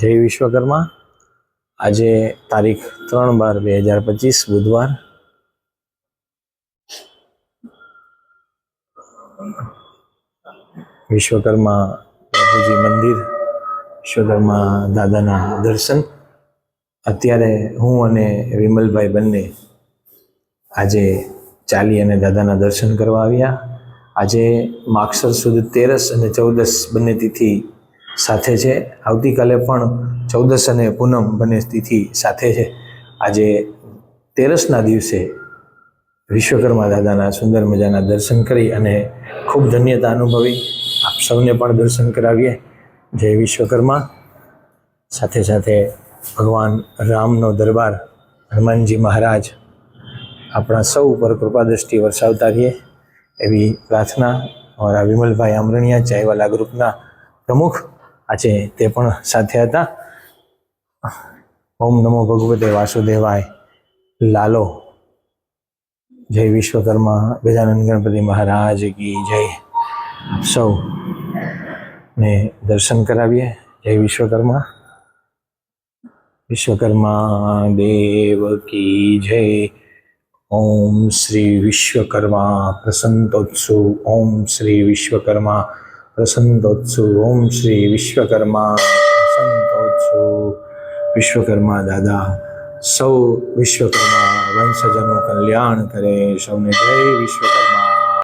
જય વિશ્વકર્મા. આજે તારીખ ત્રણ બાર બે હજાર પચીસ, બુધવાર. વિશ્વકર્મા પ્રભુજી મંદિર, વિશ્વકર્મા દાદાના દર્શન. અત્યારે હું અને વિમલભાઈ બંને આજે ચાલી અને દાદાના દર્શન કરવા આવ્યા. આજે માક્ષર સુદ તેરસ અને ચૌદસ બંને તિથિ સાથે છે. આવતીકાલે પણ ચૌદસ અને પૂનમ બંને તિથિ સાથે છે. આજે તેરસના દિવસે વિશ્વકર્મા દાદાના સુંદર મજાના દર્શન કરી અને ખૂબ ધન્યતા અનુભવી. આપ સૌને પણ દર્શન કરાવીએ. જય વિશ્વકર્મા. સાથે સાથે ભગવાન રામનો દરબાર હનુમાનજી મહારાજ આપણા સૌ ઉપર કૃપા દ્રષ્ટિ વરસાવતા રહીએ. એવી પ્રાર્થના અમારા વિમલભાઈ આમરણિયા ચાયવાલા ગ્રુપના પ્રમુખ આજે તે પણ સાથે હતા. ઓમ નમો ભગવતે વાસુદેવાય લાલો. જય વિશ્વકર્મા ગજાનંદ ગણપતિ મહારાજ કી જય. સૌ ને દર્શન કરાવીએ. જય વિશ્વકર્મા. વિશ્વકર્મા દેવ કી જય. ઓમ શ્રી વિશ્વકર્મા પ્રસન્નોત્સુ ઓમ શ્રી વિશ્વકર્મા. પ્રસન્નોત્સુ ઓમ શ્રી વિશ્વકર્મા પ્રસન્નોત્સુ વિશ્વકર્મા દાદા સૌ વિશ્વકર્મા વંશજનું કલ્યાણ કરે સૌને જય વિશ્વકર્મા